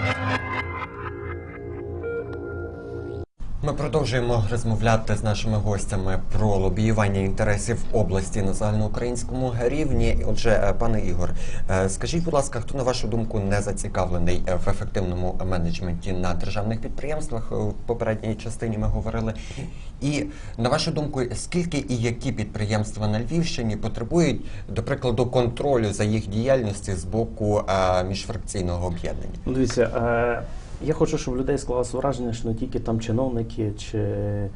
Thank you. Ми продовжуємо розмовляти з нашими гостями про лобіювання інтересів області на загальноукраїнському рівні. Отже, е, пане Ігор, е, скажіть, будь ласка, хто на вашу думку не зацікавлений е, в ефективному менеджменті на державних підприємствах? В попередній частині ми говорили. І на вашу думку, скільки і які підприємства на Львівщині потребують, до прикладу, контролю за їх діяльністю з боку міжфракційного об'єднання? Ну, дивіться, я хочу, щоб людей склалося враження, що не тільки там чиновники чи е,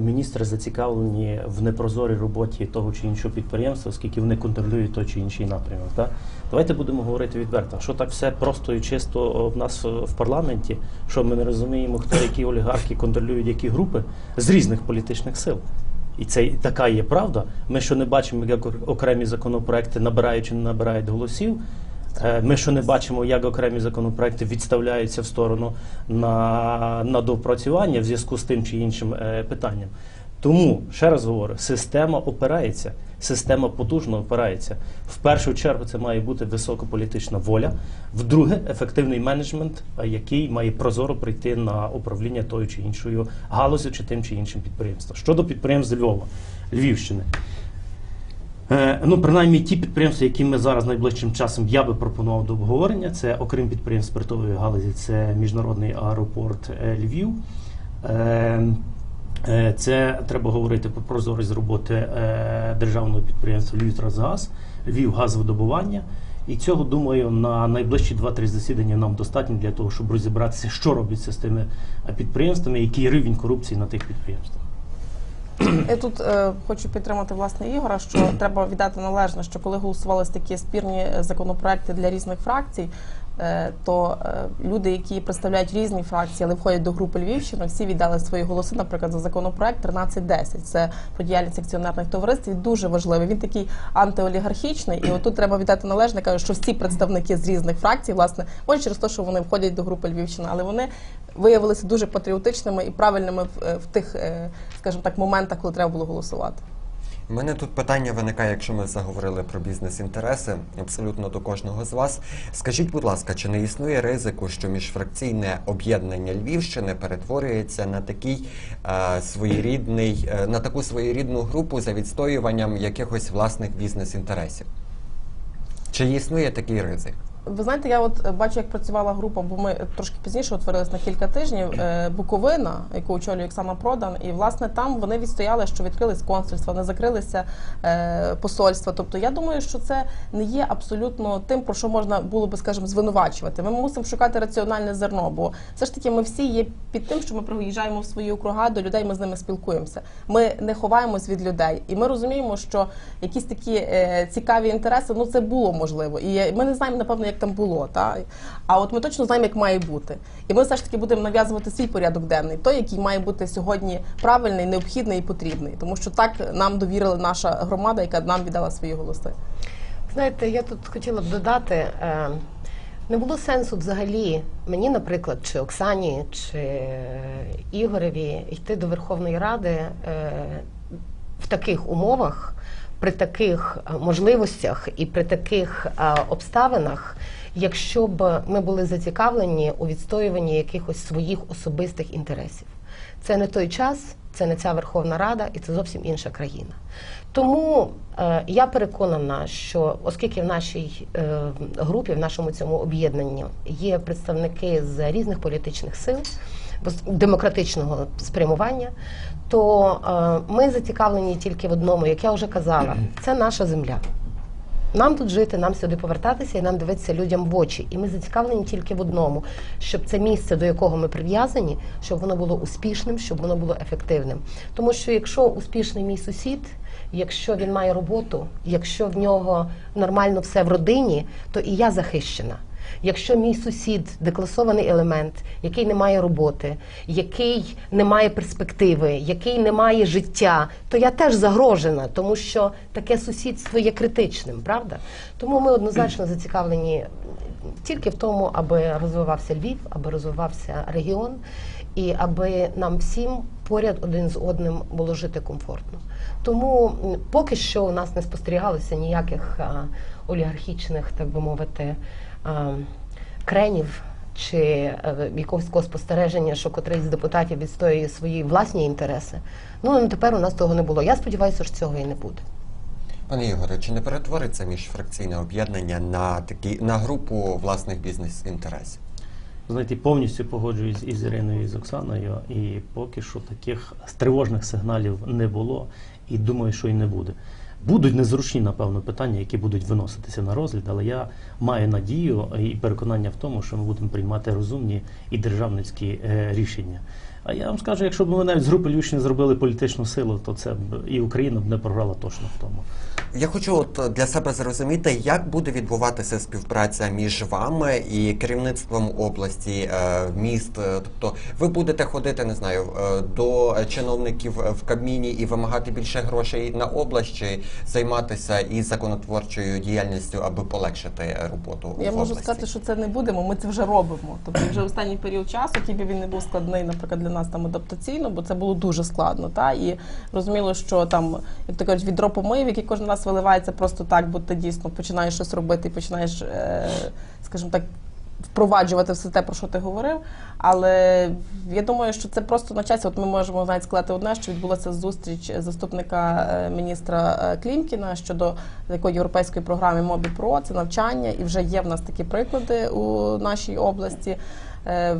міністри зацікавлені в непрозорій роботі того чи іншого підприємства, оскільки вони контролюють той чи інший напрямок. Так? Давайте будемо говорити відверто. Що так все просто і чисто в нас в в парламенті, що ми не розуміємо, хто які олігархи контролюють які групи з різних політичних сил. І це і така є правда. Ми що не бачимо, як окремі законопроекти набирають чи не набирають голосів. Е, Ми що не бачимо, як окремі законопроекти відставляються в сторону на, на доопрацювання в зв'язку з тим чи іншим е, питанням. Тому, ще раз говорю, система опирається, система потужно опирається. В першу чергу це має бути високополітична воля. В-друге, ефективний менеджмент, е, який має прозоро прийти на управління тою чи іншою галузю чи тим чи іншим підприємством. Щодо підприємств Львова, Львівщини. Е, Ну, принаймні, ті підприємства, які ми зараз найближчим часом я би пропонував до обговорення, це окрім підприємств спиртової галузі, це міжнародний аеропорт е, Львів. Е, Це треба говорити про прозорість роботи державного підприємства Львівтрансгаз, Львів газовидобування. І цього, думаю, на найближчі 2-3 засідання нам достатньо для того, щоб розібратися, що робиться з тими підприємствами, який рівень корупції на тих підприємствах. Я тут е, хочу підтримати власне Ігора, що треба віддати належне, що коли голосувалися такі спірні е, законопроекти для різних фракцій, то е, люди, які представляють різні фракції, але входять до групи Львівщина, всі віддали свої голоси, наприклад, за законопроект 1310. Це про діяльність акціонерних товариств. Він дуже важливий. Він такий антиолігархічний, і отут треба віддати належне. Кажу, що всі представники з різних фракцій, власне, може через те, що вони входять до групи Львівщина, але вони виявилися дуже патріотичними і правильними в, е, тих, е, скажімо так, моментах, коли треба було голосувати. У мене тут питання виникає, якщо ми заговорили про бізнес-інтереси, абсолютно до кожного з вас. Скажіть, будь ласка, чи не існує ризику, що міжфракційне об'єднання Львівщини перетворюється на такий е, своєрідний, е, на таку своєрідну групу за відстоюванням якихось власних бізнес-інтересів? Чи існує такий ризик? Ви знаєте, я от бачу, як працювала група, бо ми трошки пізніше утворились на кілька тижнів. е, Буковина, яку очолює Оксана Продан, і власне там вони відстояли, що відкрились консульства, не закрилися е, посольства. Тобто, я думаю, що це не є абсолютно тим, про що можна було би, скажімо, звинувачувати. Ми мусимо шукати раціональне зерно, бо все ж таки ми всі є під тим, що ми приїжджаємо в свої округа до людей, ми з ними спілкуємося. Ми не ховаємось від людей, і ми розуміємо, що якісь такі е, цікаві інтереси, ну це було можливо. І ми не знаємо, напевно, як там було. Та? А от ми точно знаємо, як має бути. І ми все ж таки будемо нав'язувати свій порядок денний, той, який має бути сьогодні правильний, необхідний і потрібний. Тому що так нам довірила наша громада, яка нам віддала свої голоси. Знаєте, я тут хотіла б додати, е, не було сенсу взагалі мені, наприклад, чи Оксані, чи е, Ігореві йти до Верховної Ради е, в таких умовах, при таких е, можливостях і при таких е, обставинах, якщо б ми були зацікавлені у відстоюванні якихось своїх особистих інтересів. Це не той час, це не ця Верховна Рада, і це зовсім інша країна. Тому е, я переконана, що оскільки в нашій е, групі, в нашому цьому об'єднанні є представники з різних політичних сил демократичного спрямування, то е, ми зацікавлені тільки в одному, як я вже казала, це наша земля. Нам тут жити, нам сюди повертатися і нам дивитися людям в очі. І ми зацікавлені тільки в одному, щоб це місце, до якого ми прив'язані, щоб воно було успішним, щоб воно було ефективним. Тому що якщо успішний мій сусід, якщо він має роботу, якщо в нього нормально все в родині, то і я захищена. Якщо мій сусід декласований елемент, який не має роботи, який не має перспективи, який не має життя, то я теж загрожена, тому що таке сусідство є критичним, правда? Тому ми однозначно зацікавлені тільки в тому, аби розвивався Львів, аби розвивався регіон, і аби нам всім поряд один з одним було жити комфортно. Тому поки що у нас не спостерігалося ніяких олігархічних, так би мовити, кренів чи е, якогось такого спостереження, що котрийсь з депутатів відстоює свої власні інтереси. Ну ну, тепер у нас того не було. Я сподіваюся, що цього і не буде. Пане Ігоре, чи не перетвориться міжфракційне об'єднання на такі на групу власних бізнес-інтересів? Знаєте, повністю погоджуюсь із Іриною і з Оксаною, і поки що таких тривожних сигналів не було, і думаю, що і не буде. Будуть незручні, напевно, питання, які будуть виноситися на розгляд, але я маю надію і переконання в тому, що ми будемо приймати розумні і державницькі е, рішення. А я вам скажу, якщо б ми навіть з групи Львівщини зробили політичну силу, то це б і Україна б не програла точно в тому. Я хочу от для себе зрозуміти, як буде відбуватися співпраця між вами і керівництвом області, е, міст. Тобто, ви будете ходити, не знаю, е, до чиновників в Кабміні і вимагати більше грошей на область, чи займатися і законотворчою діяльністю, аби полегшити роботу Я в можу області? сказати, що це не будемо. Ми це вже робимо. Тобто вже останній період часу, який би він не був складний, наприклад, для нас там адаптаційно, бо це було дуже складно. Та і розуміло, що там, як то кажуть, відро помив, який кожен раз виливається просто так, бо ти дійсно починаєш щось робити починаєш, е, скажімо так. Впроваджувати все те, про що ти говорив, але я думаю, що це просто на часі. От ми можемо навіть сказати одне, що відбулася зустріч заступника е, міністра е, Клімкіна щодо такої європейської програми Мобі Про це навчання, і вже є в нас такі приклади у нашій області.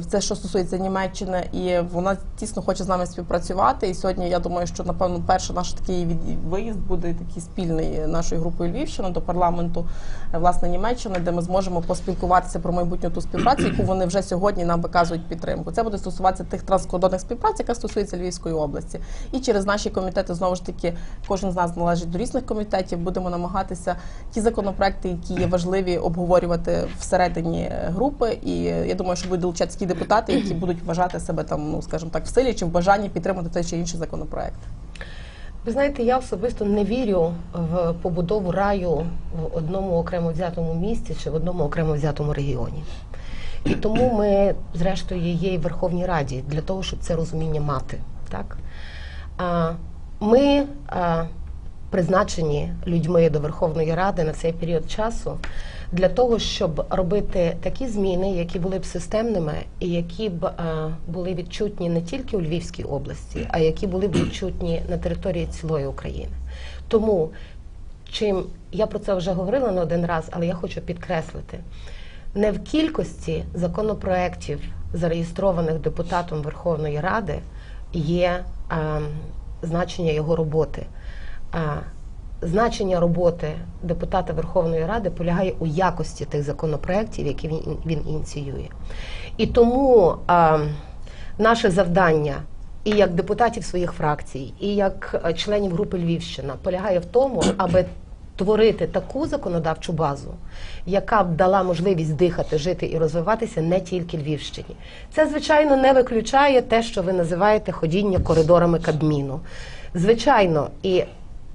Це що стосується Німеччини, і вона тісно хоче з нами співпрацювати. І сьогодні я думаю, що напевно перший наш такий виїзд буде такий спільний нашою групою Львівщина до парламенту е, власне Німеччини, де ми зможемо поспілкуватися про майбутню ту співпрацю, яку вони вже сьогодні нам виказують підтримку. Це буде стосуватися тих транскордонних співпраць, яка стосується Львівської області. І через наші комітети знову ж таки кожен з нас належить до різних комітетів. Будемо намагатися ті законопроекти, які є важливі, обговорювати всередині е, групи. І е, я думаю, що будуть ті депутати, які будуть вважати себе там, ну скажімо так, в силі чи в бажанні підтримати той чи інший законопроект. Ви знаєте, я особисто не вірю в побудову раю в одному окремо взятому місті чи в одному окремо взятому регіоні. І тому ми, зрештою, є і в Верховній Раді для того, щоб це розуміння мати. Так? Ми призначені людьми до Верховної Ради на цей період часу для того, щоб робити такі зміни, які були б системними і які б е, були відчутні не тільки у Львівській області, а які були б відчутні на території цілої України. Тому чим я про це вже говорила не один раз, але я хочу підкреслити. Не в кількості законопроєктів, зареєстрованих депутатом Верховної Ради, є е, значення його роботи. Значення роботи депутата Верховної Ради полягає у якості тих законопроєктів, які він, він ініціює. І тому е, наше завдання і як депутатів своїх фракцій, і як членів групи Львівщина полягає в тому, аби творити таку законодавчу базу, яка б дала можливість дихати, жити і розвиватися не тільки Львівщині. Це, звичайно, не виключає те, що ви називаєте ходіння коридорами Кабміну. Звичайно, і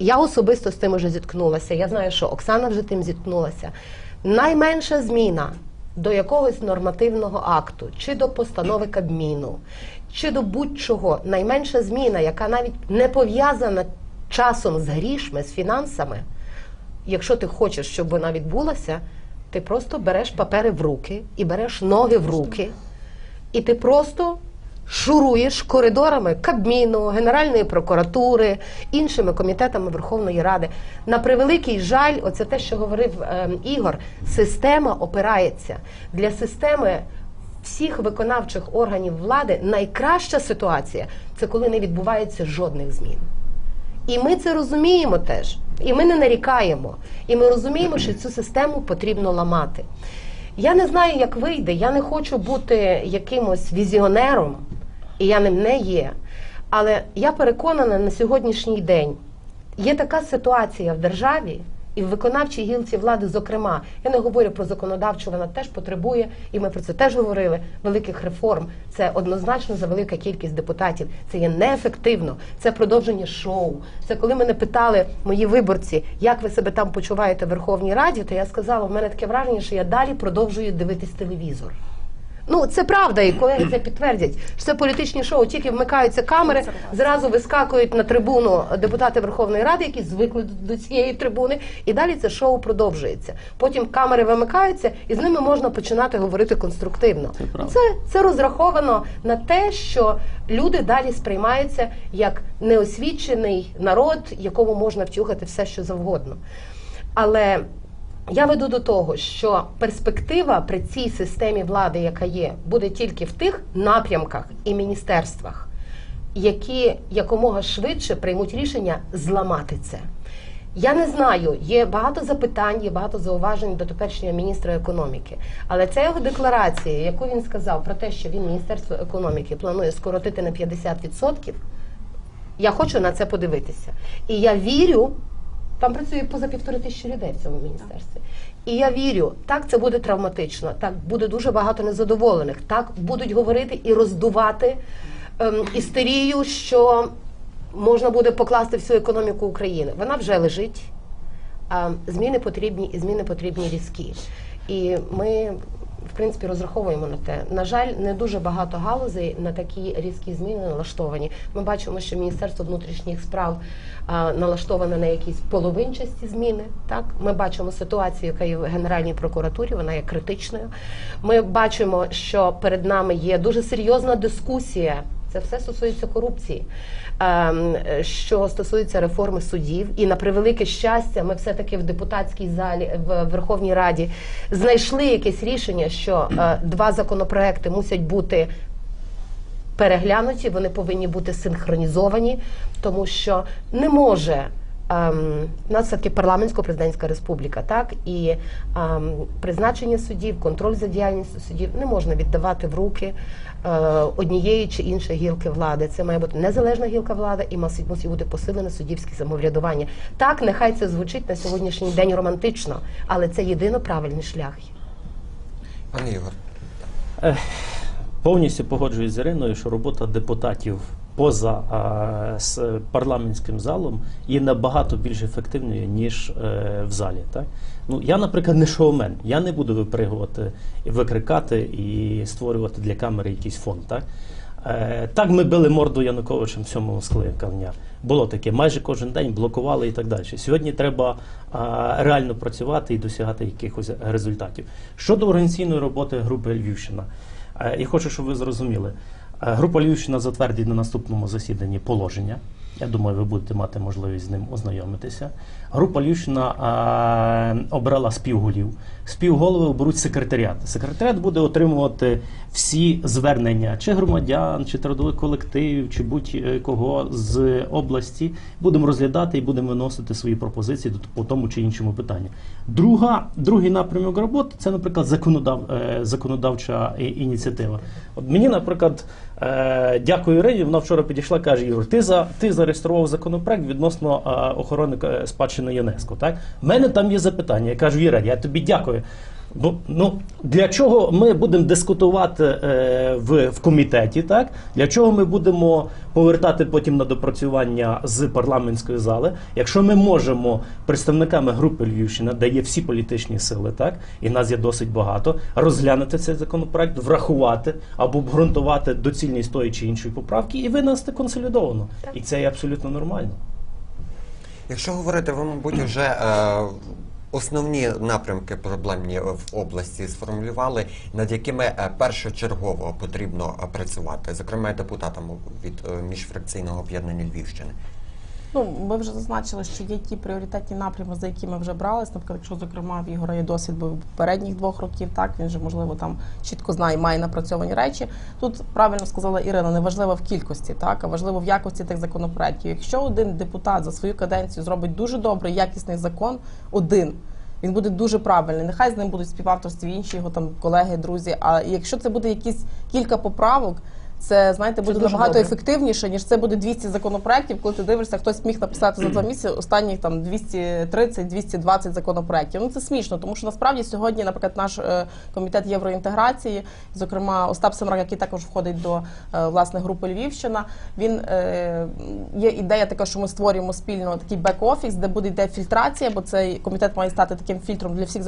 я особисто з тим вже зіткнулася. Я знаю, що Оксана вже тим зіткнулася. Найменша зміна до якогось нормативного акту, чи до постанови Кабміну, чи до будь-чого, найменша зміна, яка навіть не пов'язана часом з грішми, з фінансами, якщо ти хочеш, щоб вона відбулася, ти просто береш папери в руки і береш ноги в руки, і ти просто шуруєш коридорами Кабміну, Генеральної прокуратури, іншими комітетами Верховної Ради. На превеликий жаль, оце те, що говорив е, Ігор, система опирається для системи. Всіх виконавчих органів влади найкраща ситуація це коли не відбувається жодних змін. І ми це розуміємо теж. І ми не нарікаємо. І ми розуміємо, що цю систему потрібно ламати. Я не знаю, як вийде. Я не хочу бути якимось візіонером, і я ним не є. Але я переконана на сьогоднішній день є така ситуація в державі і в виконавчій гілці влади, зокрема, я не говорю про законодавчу, вона теж потребує, і ми про це теж говорили. Великих реформ це однозначно за велика кількість депутатів. Це є неефективно, це продовження шоу. Це коли мене питали мої виборці, як ви себе там почуваєте в Верховній Раді, то я сказала, в мене таке враження, що я далі продовжую дивитись телевізор. Ну це правда, і колеги це підтвердять. Що це політичні шоу, тільки вмикаються камери, зразу вискакують на трибуну депутати Верховної Ради, які звикли до- цієї трибуни, і далі це шоу продовжується. Потім камери вимикаються, і з ними можна починати говорити конструктивно. Це. Це, це розраховано на те, що люди далі сприймаються як неосвічений народ, якому можна втюхати все, що завгодно. Але я веду до того, що перспектива при цій системі влади, яка є, буде тільки в тих напрямках і міністерствах, які якомога швидше приймуть рішення зламати це. Я не знаю, є багато запитань, є багато зауважень до теперішнього міністра економіки. Але ця його декларація, яку він сказав про те, що він Міністерство економіки планує скоротити на 50%, я хочу на це подивитися. І я вірю, там працює поза півтори тисячі людей в цьому міністерстві. І я вірю, так це буде травматично, так буде дуже багато незадоволених, так будуть говорити і роздувати ем, істерію, що можна буде покласти всю економіку України. Вона вже лежить. А зміни потрібні і зміни потрібні різкі. І ми, в принципі, розраховуємо на те. На жаль, не дуже багато галузей на такі різкі зміни налаштовані. Ми бачимо, що Міністерство внутрішніх справ а, налаштоване на якісь половинчасті зміни. Так, ми бачимо ситуацію, яка є в Генеральній прокуратурі, вона є критичною. Ми бачимо, що перед нами є дуже серйозна дискусія. Це все стосується корупції, ем, що стосується реформи судів. І на превелике щастя, ми все-таки в депутатській залі в Верховній Раді знайшли якесь рішення, що е, два законопроекти мусять бути переглянуті, вони повинні бути синхронізовані, тому що не може. Ем, у нас все-таки парламентсько-президентська республіка, так і ем, призначення суддів, контроль за діяльністю суддів не можна віддавати в руки е, однієї чи іншої гілки влади. Це має бути незалежна гілка влади і мусить, мусить бути посилене суддівське самоврядування. Так, нехай це звучить на сьогоднішній день романтично, але це єдино правильний шлях. Пане Ігор, Повністю погоджуюсь з Іриною, що робота депутатів поза а, парламентським залом є набагато більш ефективною, ніж е, в залі. Так? Ну, я, наприклад, не шоумен. Я не буду випригувати, викрикати і створювати для камери якийсь фон. Так? Е, так ми били морду Януковичем в сьомому скликання. Було таке, майже кожен день блокували і так далі. Сьогодні треба а, реально працювати і досягати якихось результатів. Щодо організаційної роботи групи Львівщина, е, я хочу, щоб ви зрозуміли. Е, Група Львівщина затвердить на наступному засіданні положення. Я думаю, ви будете мати можливість з ним ознайомитися. Група Львівщина е, обрала співголів. Співголови оберуть секретаріат. Секретаріат буде отримувати всі звернення чи громадян, чи трудових колективів, чи будь-кого з області. Будемо розглядати і будемо виносити свої пропозиції по тому чи іншому питанню. Друга, другий напрямок роботи це, наприклад, законодав, е, законодавча ініціатива. От мені, наприклад, е, дякую Ірині, вона вчора підійшла каже: Ігор, ти за ти зареєстрував законопроект відносно е, охорони спадщини ЮНЕСКО. Так, в мене там є запитання. Я кажу, Іра, я тобі дякую. Бо ну для чого ми будемо дискутувати е, в, в комітеті? Так для чого ми будемо повертати потім на допрацювання з парламентської зали, якщо ми можемо представниками групи Львівщина, де є всі політичні сили, так і нас є досить багато, розглянути цей законопроект, врахувати або обґрунтувати доцільність тої чи іншої поправки і винести консолідовано. І це є абсолютно нормально. якщо говорити, ви, мабуть, вже е, основні напрямки проблемні в області сформулювали, над якими е, першочергово потрібно е, працювати, зокрема депутатам від е, міжфракційного об'єднання Львівщини. Ну, ми вже зазначили, що є ті пріоритетні напрями, за які ми вже брались. Наприклад, якщо зокрема в Ігора є досвід був попередніх двох років, так він же можливо там чітко знає, має напрацьовані речі. Тут правильно сказала Ірина, не важливо в кількості, так а важливо в якості тих законопроєктів. Якщо один депутат за свою каденцію зробить дуже добрий, якісний закон, один. Він буде дуже правильний. Нехай з ним будуть співавторстві інші його там колеги, друзі. А якщо це буде якісь кілька поправок, Це знаєте буде дуже набагато добре. ефективніше, ніж це буде 200 законопроєктів, коли ти дивишся, хтось міг написати за два місяці останніх там 230-220 законопроєктів. Ну це смішно, тому що насправді сьогодні, наприклад, наш е, комітет євроінтеграції, зокрема Остап Семрак, який також входить до е, власне групи Львівщина. Він е, є ідея така, що ми створюємо спільно такий бек-офіс, де буде йде фільтрація, бо цей комітет має стати таким фільтром для всіх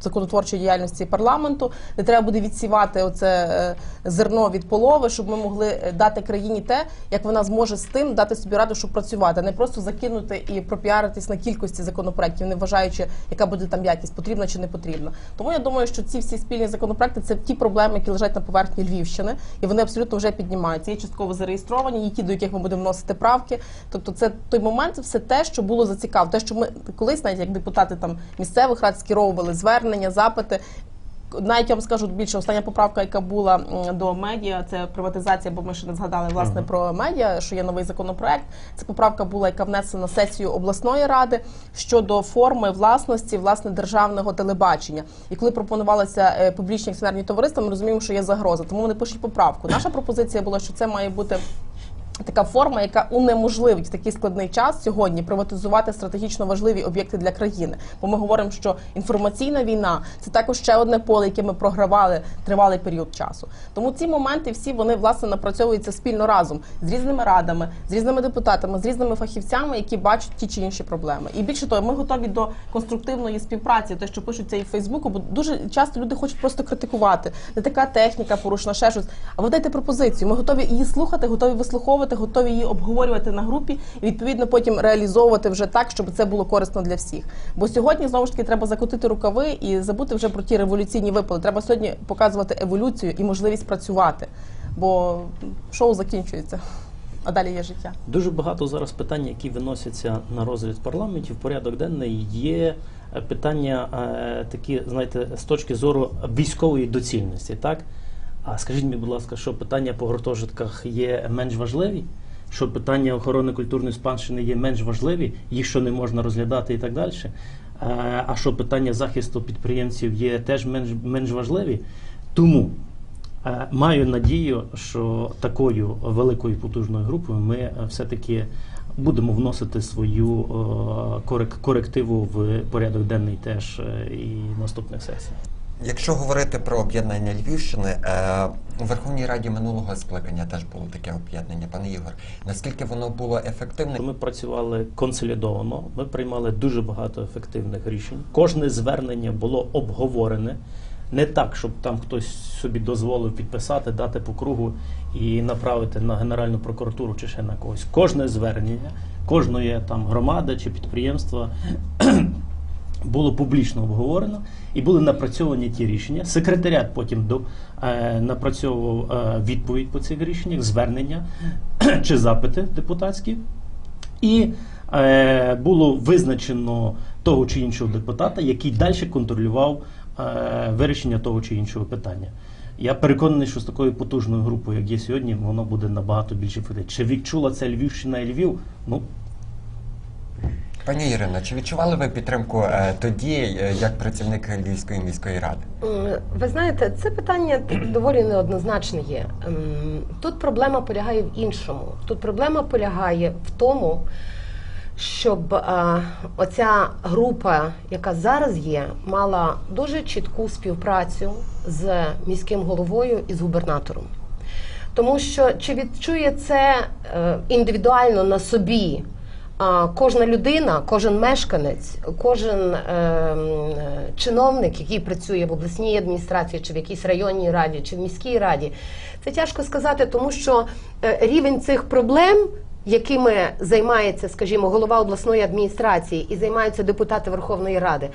законотворчої діяльності парламенту, де треба буде відсівати оце е, зерно від полови, щоб ми могли е, дати країні те, як вона зможе з тим дати собі раду, щоб працювати, не просто закинути і пропіаритись на кількості законопроєктів, не вважаючи, яка буде там якість, потрібна чи не потрібна. Тому я думаю, що ці всі спільні законопроекти це ті проблеми, які лежать на поверхні Львівщини, і вони абсолютно вже піднімаються. Є частково зареєстровані, є ті, до яких ми будемо вносити правки. Тобто, це той момент, все те, що було зацікав, те, що ми колись, навіть як депутати там місцевих рад скеровували звернення, запити. Навіть я вам скажу більше остання поправка, яка була до медіа, це приватизація, бо ми ще не згадали власне про медіа, що є новий законопроект. Це поправка була, яка внесена на сесію обласної ради щодо форми власності власне державного телебачення. І коли пропонувалися е, публічні акціонерні товариства, ми розуміємо, що є загроза. Тому вони пишуть поправку. Наша пропозиція була, що це має бути. Така форма, яка унеможливить в такий складний час сьогодні приватизувати стратегічно важливі об'єкти для країни. Бо ми говоримо, що інформаційна війна це також ще одне поле, яке ми програвали тривалий період часу. Тому ці моменти всі вони власне напрацьовуються спільно разом з різними радами, з різними депутатами, з різними фахівцями, які бачать ті чи інші проблеми. І більше того, ми готові до конструктивної співпраці, те, що пишуть це і в Фейсбуку, бо дуже часто люди хочуть просто критикувати. Не така техніка порушена, ще щось. А ви дайте пропозицію. Ми готові її слухати, готові вислуховувати, готові її обговорювати на групі і відповідно потім реалізовувати вже так, щоб це було корисно для всіх. Бо сьогодні знову ж таки треба закотити рукави і забути вже про ті революційні випали. Треба сьогодні показувати еволюцію і можливість працювати, бо шоу закінчується, а далі є життя. Дуже багато зараз питань, які виносяться на розгляд парламентів, порядок денний є е, питання е, такі, знаєте, з точки зору військової доцільності, так? А скажіть мені, будь ласка, що питання по гуртожитках є менш важливі? Що питання охорони культурної спадщини є менш важливі, їх що не можна розглядати і так далі. Е, А що питання захисту підприємців є теж менш, менш важливі? Тому Е, Маю надію, що такою великою потужною групою ми е, все-таки будемо вносити свою корективу в порядок денний теж і наступних сесій. Якщо говорити про об'єднання Львівщини, е, у Верховній Раді минулого скликання теж було таке об'єднання, пане Ігор. Наскільки воно було ефективне? Ми працювали консолідовано, ми приймали дуже багато ефективних рішень. Кожне звернення було обговорене. Не так, щоб там хтось собі дозволив підписати, дати по кругу і направити на Генеральну прокуратуру чи ще на когось. Кожне звернення, кожної там громади чи підприємства було публічно обговорено і були напрацьовані ті рішення. Секретаріат потім до, е, напрацьовував е, відповідь по цих рішеннях, звернення чи запити депутатські. І е, було визначено того чи іншого депутата, який далі контролював е, вирішення того чи іншого питання. Я переконаний, що з такою потужною групою, як є сьогодні, воно буде набагато більше ефективно. Чи відчула це Львівщина і Львів? Ну, Пані Ірино, чи відчували ви підтримку е, тоді, е, як працівник Львівської міської ради? Ви знаєте, це питання доволі неоднозначне є. Ем, Тут проблема полягає в іншому. Тут проблема полягає в тому, щоб е, оця група, яка зараз є, мала дуже чітку співпрацю з міським головою і з губернатором. Тому що чи відчує це е, індивідуально на собі кожна людина, кожен мешканець, кожен е, е, чиновник, який працює в обласній адміністрації, чи в якійсь районній раді, чи в міській раді, це тяжко сказати, тому що е, рівень цих проблем. Якими займається, скажімо, голова обласної адміністрації і займаються депутати Верховної Ради,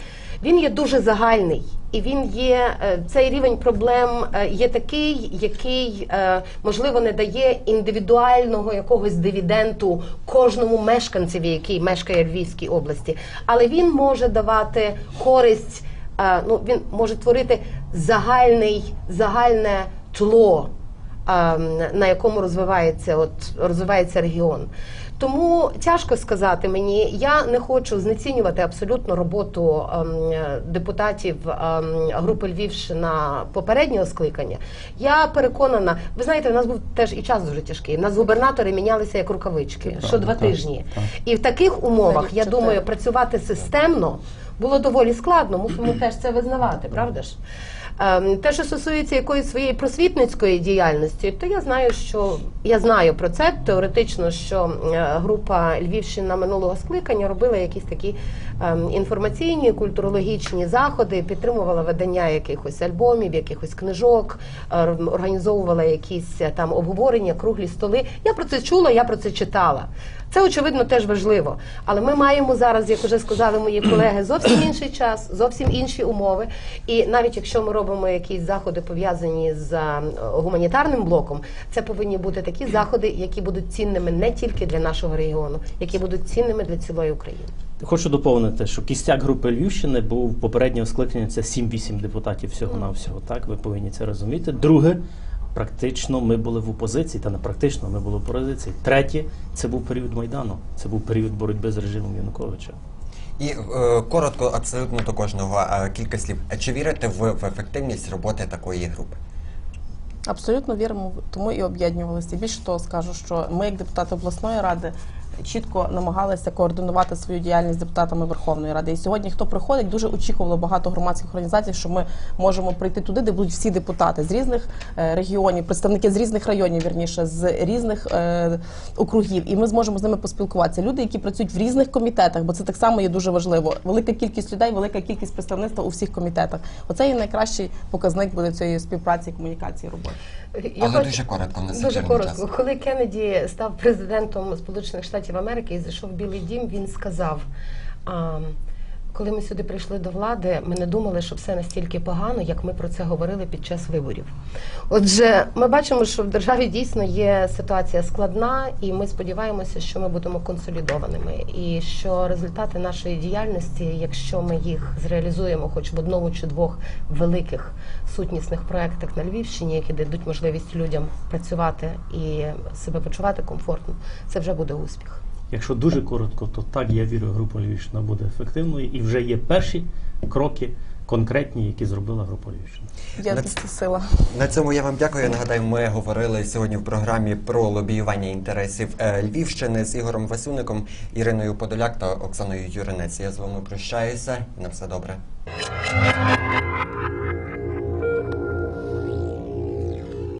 він є дуже загальний, і він є е, цей рівень проблем е, є такий, який е, можливо не дає індивідуального якогось дивіденту кожному мешканцеві, який мешкає в Львівській області, але він може давати користь. Ну він може творити загальний загальне тло на якому розвивається, от, розвивається регіон. Тому тяжко сказати мені, я не хочу знецінювати абсолютно роботу ем, депутатів ем, групи Львівщина попереднього скликання. Я переконана, ви знаєте, в нас був теж і час дуже тяжкий. У нас губернатори мінялися як рукавички, що два так, тижні. так. І в таких умовах, я думаю, працювати системно було доволі складно. Мусимо теж це визнавати, правда ж? Ем, Те, що стосується якоїсь своєї просвітницької діяльності, то я знаю, що я знаю про це. Теоретично, що е, група Львівщина минулого скликання робила якісь такі інформаційні, культурологічні заходи, підтримувала видання якихось альбомів, якихось книжок, е, організовувала якісь е, там обговорення, круглі столи. Я про це чула, я про це читала. Це очевидно теж важливо. Але ми маємо зараз, як вже сказали мої колеги, зовсім інший час, зовсім інші умови. І навіть якщо ми робимо якісь заходи пов'язані з е, гуманітарним блоком, це повинні бути такі заходи, які будуть цінними не тільки для нашого регіону, які будуть цінними для цілої України. Хочу доповнити, що кістяк групи Львівщини був попереднього скликання це 7-8 депутатів всього на всього. Так, ви повинні це розуміти. Друге, практично ми були в опозиції, та не практично ми були в опозиції. Третє, це був період Майдану, це був період боротьби з режимом Януковича. І е, коротко, абсолютно до кожного е, кілька слів. Чи вірите ви в ефективність роботи такої групи? Абсолютно віримо, в- тому і об'єднувалися. Більше того, скажу, що ми, як депутати обласної ради, чітко намагалися координувати свою діяльність з депутатами Верховної Ради. І сьогодні, хто приходить, дуже очікувало багато громадських організацій, що ми можемо прийти туди, де будуть всі депутати з різних е, регіонів, представники з різних районів, вірніше, з різних е, округів, і ми зможемо з ними поспілкуватися. Люди, які працюють в різних комітетах, бо це так само є дуже важливо. Велика кількість людей, велика кількість представництва у всіх комітетах. Оце є найкращий показник буде цієї співпраці, комунікації роботи. Я Але хочу- дуже коротко, на Дуже коротко. Час. Коли Кеннеді став президентом Сполучених Штатів Америки і зайшов в Білий Дім, він сказав. А, коли ми сюди прийшли до влади, ми не думали, що все настільки погано, як ми про це говорили під час виборів. Отже, ми бачимо, що в державі дійсно є ситуація складна, і ми сподіваємося, що ми будемо консолідованими, і що результати нашої діяльності, якщо ми їх зреалізуємо, хоч в одному чи двох великих сутнісних проектах на Львівщині, які дадуть можливість людям працювати і себе почувати комфортно, це вже буде успіх. Якщо дуже коротко, то так я вірю, група Львівщина буде ефективною, і вже є перші кроки конкретні, які зробила група Львівщина. Єдність це сила. На цьому я вам дякую. Нагадаю, ми говорили сьогодні в програмі про лобіювання інтересів е, Львівщини з Ігорем Васюником, Іриною Подоляк та Оксаною Юринець. Я з вами прощаюся. На все добре.